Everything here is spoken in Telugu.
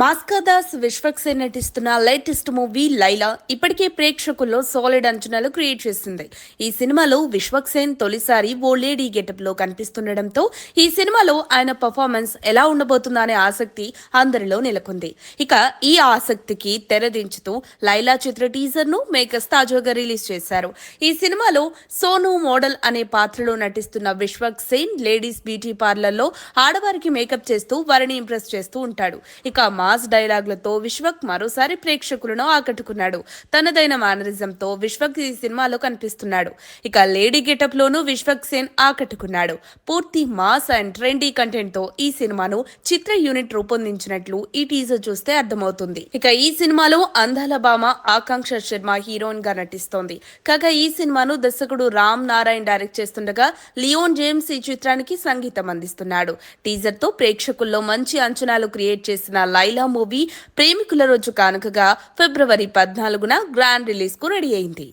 మాస్కాదాస్ విశ్వక్సేన్ నటిస్తున్న లేటెస్ట్ మూవీ లైలా ఇప్పటికే ప్రేక్షకుల్లో సాలిడ్ అంచనాలు క్రియేట్ చేసింది. ఈ సినిమాలో విశ్వక్సేన్ తొలిసారి ఓ లేడీ గెటప్లో కనిపిస్తుండటంతో ఈ సినిమాలో ఆయన పర్ఫార్మెన్స్ ఎలా ఉండబోతుందా అనే ఆసక్తి అందరిలో నెలకొంది. ఇక ఈ ఆసక్తికి తెరదించుతూ లైలా చిత్ర టీజర్ను మేకర్స్ తాజాగా రిలీజ్ చేశారు. ఈ సినిమాలో సోను మోడల్ అనే పాత్రలో నటిస్తున్న విశ్వక్ సేన్ లేడీస్ బ్యూటీ పార్లర్లో ఆడవారికి మేకప్ చేస్తూ వారిని ఇంప్రెస్ చేస్తూ ఉంటాడు. ఇక మా మాస్ డైలాగులతో విశ్వక్ మరోసారి ప్రేక్షకులను ఆకట్టుకున్నాడు. తనదైన మానరిజంతో విశ్వక్ ఈ సినిమాలో కనిపిస్తున్నాడు. ఇక లేడీ గెటప్ లోనూ విశ్వక్ సేన్ ఆకట్టుకున్నాడు. పూర్తి మాస్ అండ్ ట్రెండీ కంటెంట్తో ఈ సినిమాను చిత్ర యూనిట్ రూపొందించినట్లు ఈ టీజర్ చూస్తే అర్థమవుతుంది. ఇక ఈ సినిమాలో అందాల భామ ఆకాంక్ష శర్మ హీరోయిన్గా నటిస్తోంది. కాగా ఈ సినిమాను దర్శకుడు రామ్ నారాయణ్ డైరెక్ట్ చేస్తుండగా లియోన్ జేమ్స్ ఈ చిత్రానికి సంగీతం అందిస్తున్నాడు. టీజర్తో ప్రేక్షకుల్లో మంచి అంచనాలు క్రియేట్ చేసిన లైలా మూవీ ప్రేమికుల రోజు కానుకగా ఫిబ్రవరి పద్నాలుగున గ్రాండ్ రిలీజ్కు రెడీ అయింది.